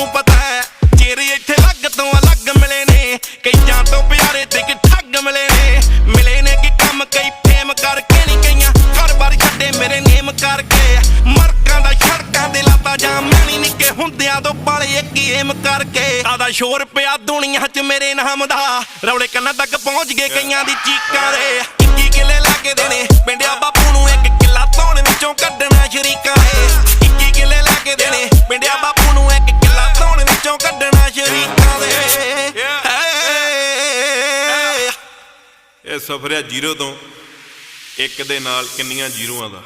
ਤੈਨੂੰ ਪਤਾ ਹੈ, ਚਿਹਰੇ ਇੱਥੇ ਲੱਗ ਤੋਂ ਅਲੱਗ ਮਿਲੇ ਨੇ। ਕਈਆਂ ਤੋਂ ਪਿਆਰੇ ਤੇ ਕਿ ਠੱਗ ਮਿਲੇ ਨੇ। ਮਿਲੇ ਨੇ ਕਿ ਕੰਮ ਕਈ ਫੇਮ ਕਰਕੇ ਨਹੀਂ ਕਈਆਂ ਘਰ-ਬਾਰ ਛੱਡੇ ਮੇਰੇ ਨੇਮ ਕਰਕੇ। ਮਰਕਾਂ ਦਾ ਸੜਕਾਂ ਦੇ ਲਾਤਾ ਜਾਂ ਮੈਂ ਨਹੀਂ ਨਿੱਕੇ ਹੁੰਦਿਆਂ ਤੋਂ ਪਾਲੇ ਗੇਮ ਕਰਕੇ। ਆਦਾ ਸ਼ੋਰ ਪਿਆ ਦੁਨੀਆ 'ਚ ਮੇਰੇ ਨਾਮ ਦਾ। ਰੌਲੇ ਕੰਨਾਂ ਤੱਕ ਪਹੁੰਚ ਗਏ ਕਈਆਂ ਦੀ ਚੀਕਾਂ ਦੇ। 21 ਕਿਲੇ ਲਾ ਕੇ ਦੇਣੇ ਪਿੰਡਿਆ ਬਾਪੂ ਨੂੰ ਇੱਕ ਕਿੱਲਾ ਧੌਣ ਵਿੱਚੋਂ ਕੱਢਣਾ ਸ਼ਰੀਕਾ ਏ 21 ਕਿਲੇ ਲਾ ਕੇ ਦੇਣੇ ਪਿੰਡਿਆ ਬਾਪੂ ਇਹ ਸਫ਼ਰ ਹੈ ਜ਼ੀਰੋ ਤੋਂ ਇੱਕ ਦੇ ਨਾਲ ਕਿੰਨੀਆਂ ਜ਼ੀਰੋਆਂ ਦਾ?